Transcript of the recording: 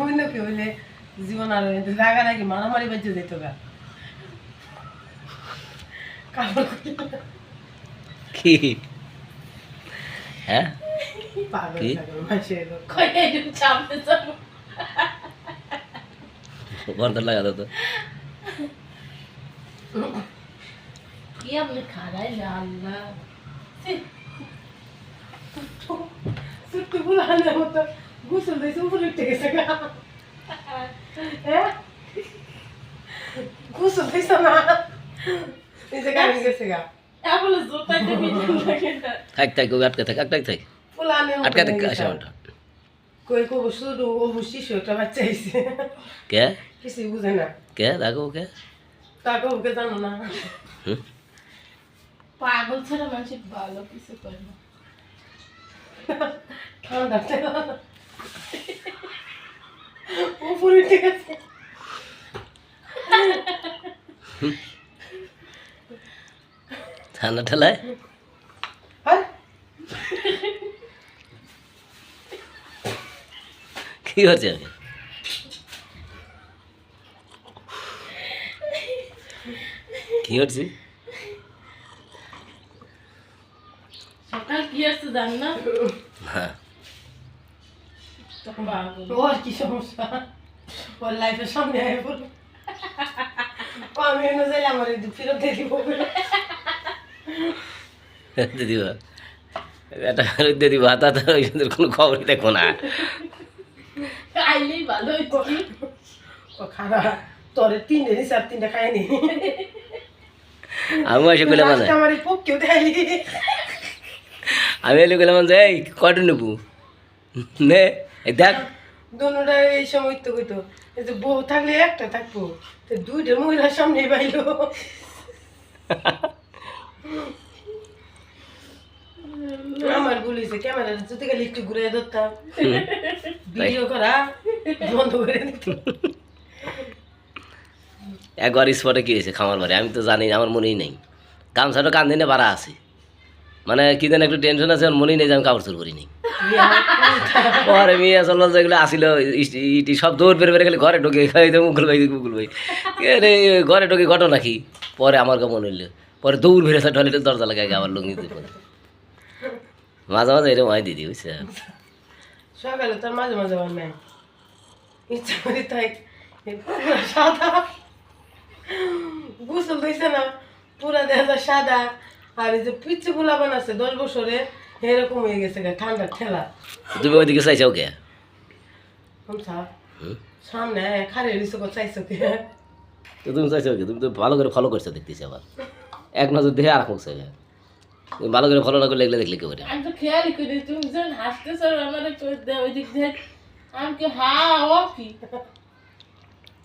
অন্য কি? হইলে জীবন আর জায়গা নাকি মারামারি বেঁচে যেত গা কি হ্যাঁ? কি? চাপ লাগা তো। কি আপনি খারাইলে আল্লাহ সত্যি বুলানোর মতো গোসল দিয়েছে উপরে উঠে গেছে হ্যাঁ গোসল দিয়েছে না নিজে গাড়ি গেছে গা থাক থাক আটকে থাক আটকে থাক। আটকে থাক। আসা কই কব শুরু অবু শিশু একটা বাচ্চা আইছে কে? কিছুই বুঝে না কে কে পাগল ছাড়া মানুষ ভালো কিছু করে না। ঠান্ডা উপরে উঠে গেছে। ঠান্ডা ঠেলায়? আর কি হচ্ছে আমি কি হচ্ছে সকাল কি আসছে জান না। হ্যাঁ। তখন পাগল ওর কি সমস্যা? ওর লাইফের সামনে আয় বলো। আমি এনে যাইলে আমার ফেরত দিয়ে দিব। দিদিবা এটা দিদিবা হাতা তো ওই সুন্দর কোনো খবরই দেখো না। আইলেই ভালো হইতো। খারাপ তোরে তিনটে হিসাব তিনটে খাইনি। আমি আমার পক্ষেও দেয়নি। আমি এলে গেলাম যে এই কয়টা নেব? নে এই দেখ। এই সময় তো কইতো এই যে বউ থাকলে একটা থাকব তো দুইটা মহিলার সামনে বাইলো। আমার ক্যামেরা যদি গেলে একটু ঘুরে ধরতাম। ভিডিও করা বন্ধ করে একবার স্পটে কি হয়েছে খামার বাড়ি? আমি তো জানি না, আমার মনেই নেই। গামছাটা কান দিনে বাড়া আছে। মানে কি যেন একটু টেনশন আছে মনেই নেই যে আমি কাপড় চোর করিনি পরে মেয়ে আসল যেগুলো আসিল ইটি সব দৌড় বের বের গেলে ঘরে ঢুকে মুকুল ভাই মুকুল ভাই। রে, ঘরে ঢুকে ঘটনা কি? পরে আমার কা মনে হইল, পরে দৌড় বেরোছে টয়লেটের দরজা লাগাই আবার লুঙ্গি দিয়ে পরে। মাঝে মাঝে এরকম হয় দিদি, বুঝছে? সকালে তোর মাঝে মাঝে আমার ম্যাম ইচ্ছা করি তাই সাদা। গোসল না, পুরা দেখা সাদা। আর এই যে পিচ্ছি গুলা বানাচ্ছে দশ বছরে এরকম হয়ে গেছে গা, ঠান্ডা ঠেলা। তুমি ওইদিকে চাইছাও কে? সামনে খারে নিচে চাইছো কি? তো তুমি চাইছো কি? তুমি তো ভালো করে ফলো করছ দেখতেছি আবার। এক নজর দেখে আর তুমি ভালো করে ফলো না করলে এগুলো দেখলে কেউ করে? আমি তো খেয়ালই করি তুমি যখন হাসতেছ আমার চোখ দেয় ওই দিক দিয়ে। আমি কি হা ও কি?